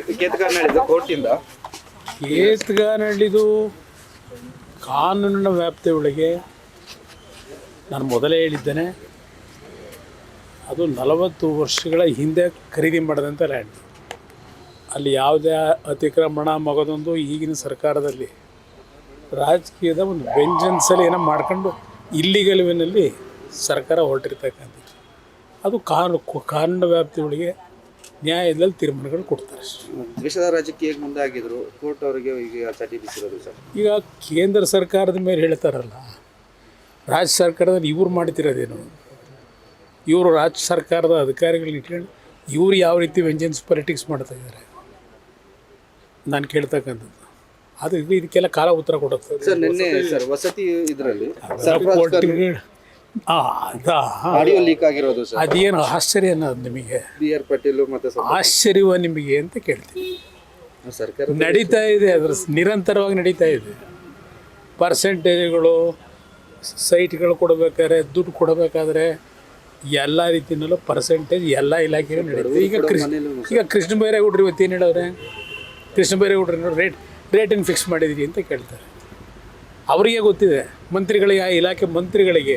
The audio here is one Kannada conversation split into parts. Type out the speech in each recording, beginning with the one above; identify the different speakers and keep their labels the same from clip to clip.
Speaker 1: ಕೇತಕರ್ನಾಳಿದ್ದು ಕೋರ್ಟಿಂದ?
Speaker 2: ಕಾನೂನಿನ ವ್ಯಾಪ್ತಿ ಒಳಗೆ ನಾನು ಮೊದಲೇ ಹೇಳಿದ್ದೇನೆ. ಅದು ನಲವತ್ತು ವರ್ಷಗಳ ಹಿಂದೆ ಖರೀದಿ ಮಾಡಿದಂಥ ಲ್ಯಾಂಡ್ ಅಲ್ಲಿ ಯಾವುದೇ ಅತಿಕ್ರಮಣ ಮಗದೊಂದು ಈಗಿನ ಸರ್ಕಾರದಲ್ಲಿ ರಾಜಕೀಯದ ಒಂದು ವೆಂಜನ್ಸಲ್ಲಿ ಏನೋ ಮಾಡ್ಕೊಂಡು ಇಲ್ಲಿ ವೇನಲ್ಲಿ ಸರ್ಕಾರ ಹೊರಟಿರ್ತಕ್ಕಂಥದ್ದು. ಅದು ಕಾನೂನು ಕಾನೂನು ವ್ಯಾಪ್ತಿ ಒಳಗೆ ನ್ಯಾಯದಲ್ಲಿ ತೀರ್ಮಾನಗಳು ಕೊಡ್ತಾರೆ. ದೇಶದ
Speaker 1: ದ್ವೇಷದ ರಾಜಕೀಯಕ್ಕೆ ಮುಂದಾಗಿದ್ರು ಕೋರ್ಟ್ ಅವರಿಗೆ ಈಗ ಚಟಿ ಬಿಸಿರೋದು ಸರ್.
Speaker 2: ಈಗ ಕೇಂದ್ರ ಸರ್ಕಾರದ ಮೇಲೆ ಹೇಳ್ತಾರಲ್ಲ ರಾಜ್ಯ ಸರ್ಕಾರದಲ್ಲಿ ಇವ್ರು ಮಾಡ್ತಿರೋದೇನು? ಇವರು ರಾಜ್ಯ ಸರ್ಕಾರದ ಅಧಿಕಾರಿಗಳನ್ನ ಇಟ್ಕೊಂಡು ಇವ್ರು ಯಾವ ರೀತಿ ವೆಂಜೆನ್ಸ್ ಪಾಲಿಟಿಕ್ಸ್ ಮಾಡ್ತಾ ಇದ್ದಾರೆ ನಾನು ಕೇಳ್ತಕ್ಕಂಥದ್ದು. ಅದು ಇದು ಇದಕ್ಕೆಲ್ಲ ಕಾಲ ಉತ್ತರ ಕೊಡುತ್ತೆ.
Speaker 1: ಸರ್ ನಿನ್ನೆ ಸರ್ ವಸತಿ ಇದರಲ್ಲಿ
Speaker 2: ಸರ್ ಕೋರ್ಟ್ ಅದಾ
Speaker 1: ಆಡಿಯೋ ಲೀಕ್ ಆಗಿರೋದು ಸರ್.
Speaker 2: ಅದೇನು ಆಶ್ಚರ್ಯ ಅನ್ನೋದು ನಿಮಗೆ?
Speaker 1: ಬಿ ಆರ್ ಪಾಟೀಲ್ ಮತ್ತೆ
Speaker 2: ಆಶ್ಚರ್ಯವ ನಿಮಗೆ ಅಂತ ಕೇಳ್ತೀನಿ.
Speaker 1: ಸರ್ಕಾರ
Speaker 2: ನಡೀತಾ ಇದೆ ಅದ್ರ ನಿರಂತರವಾಗಿ ನಡೀತಾ ಇದೆ. ಪರ್ಸೆಂಟೇಜ್ಗಳು ಸೈಟ್ಗಳು ಕೊಡಬೇಕಾದ್ರೆ ದುಡ್ಡು ಕೊಡಬೇಕಾದ್ರೆ ಎಲ್ಲ ರೀತಿಯಲ್ಲೂ ಪರ್ಸೆಂಟೇಜ್ ಎಲ್ಲ ಇಲಾಖೆಗಳು ನಡೀತದೆ. ಈಗ ಕೃಷ್ಣ ಈಗ ಕೃಷ್ಣ ಬೈರೇಗೌಡ್ರು ಇವತ್ತು ಏನು ಹೇಳವ್ರೆ? ಕೃಷ್ಣ ಬೈರೇಗೌಡ್ರು ರೇಟ್ ರೇಟನ್ನು ಫಿಕ್ಸ್ ಮಾಡಿದಿರಿ ಅಂತ ಕೇಳ್ತಾರೆ. ಅವರಿಗೆ ಗೊತ್ತಿದೆ ಮಂತ್ರಿಗಳಿಗೆ ಆ ಇಲಾಖೆ ಮಂತ್ರಿಗಳಿಗೆ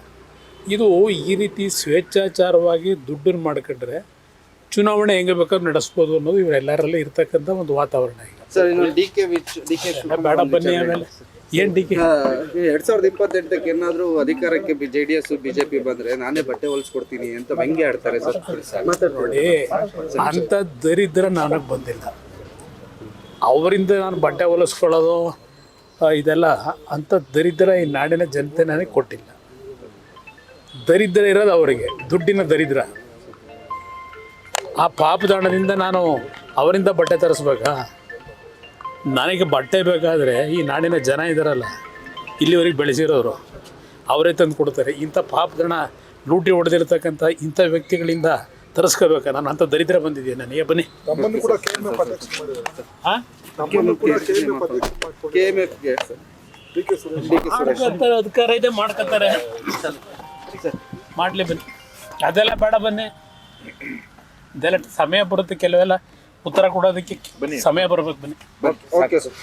Speaker 2: ಇದು ಈ ರೀತಿ ಸ್ವೇಚ್ಛಾಚಾರವಾಗಿ ದುಡ್ಡನ್ನು ಮಾಡ್ಕೊಂಡ್ರೆ ಚುನಾವಣೆ ಹೆಂಗೆ ಬೇಕಾದ್ರೂ ನಡೆಸ್ಬೋದು ಅನ್ನೋದು ಇವರೆಲ್ಲರಲ್ಲಿ ಇರ್ತಕ್ಕಂಥ ಒಂದು ವಾತಾವರಣ ಈಗ.
Speaker 1: ಸರ್ ಇನ್ನು D K which D K
Speaker 2: ಬೇಡ ಬನ್ನಿ ಆಮೇಲೆ. ಏನು ಡಿ ಕೆ?
Speaker 1: ಎರಡ್ ಸಾವಿರದ ಇಪ್ಪತ್ತೆಂಟಕ್ಕೆ ಏನಾದರೂ ಅಧಿಕಾರಕ್ಕೆ ಜೆ ಡಿ ಎಸ್ ಬಿಜೆಪಿ ಬಂದ್ರೆ ನಾನೇ ಬಟ್ಟೆ ಹೊಲಿಸ್ಕೊಡ್ತೀನಿ ಅಂತ ಹೆಂಗೆ ಆಡ್ತಾರೆ ಸರ್.
Speaker 2: ನೋಡಿ ಅಂಥ ದರಿದ್ರ ನನಗೆ ಬಂದಿಲ್ಲ. ಅವರಿಂದ ನಾನು ಬಟ್ಟೆ ಹೊಲಿಸ್ಕೊಳ್ಳೋದು ಇದೆಲ್ಲ ಅಂಥ ದರಿದ್ರ ಈ ನಾಡಿನ ಜನತೆ ನನಗೆ ಕೊಟ್ಟಿಲ್ಲ. ದರಿದ್ರ ಇರೋದು ಅವರಿಗೆ ದುಡ್ಡಿನ ದರಿದ್ರ. ಆ ಪಾಪದಾಣದಿಂದ ನಾನು ಅವರಿಂದ ಬಟ್ಟೆ ತರಿಸ್ಬೇಕಾ? ನನಗೆ ಬಟ್ಟೆ ಬೇಕಾದರೆ ಈ ನಾಡಿನ ಜನ ಇದ್ದಾರಲ್ಲ ಇಲ್ಲಿವರೆಗೆ ಬೆಳೆಸಿರೋರು ಅವರೇ ತಂದು ಕೊಡ್ತಾರೆ. ಇಂಥ ಪಾಪದಣ ಲೂಟಿ ಹೊಡೆದಿರ್ತಕ್ಕಂಥ ಇಂಥ ವ್ಯಕ್ತಿಗಳಿಂದ ತರಿಸ್ಕೋಬೇಕಾ? ನಾನು ಅಂಥ ದರಿದ್ರ ಬಂದಿದ್ದೀನಿ ನನಗೆ ಬನ್ನಿ. ಅಧಿಕಾರ ಇದೆ ಮಾಡ್ಕೊತಾರೆ ಮಾಡಲಿ ಬನ್ನಿ. ಅದೆಲ್ಲ ಬೇಡ ಬನ್ನಿ. ಇದೆಲ್ಲ ಸಮಯ ಬರುತ್ತೆ ಕೆಲವೆಲ್ಲ. ಉತ್ತರ ಕೊಡೋದಕ್ಕೆ ಬನ್ನಿ. ಸಮಯ ಬರ್ಬೇಕು ಬನ್ನಿ.
Speaker 1: Okay sir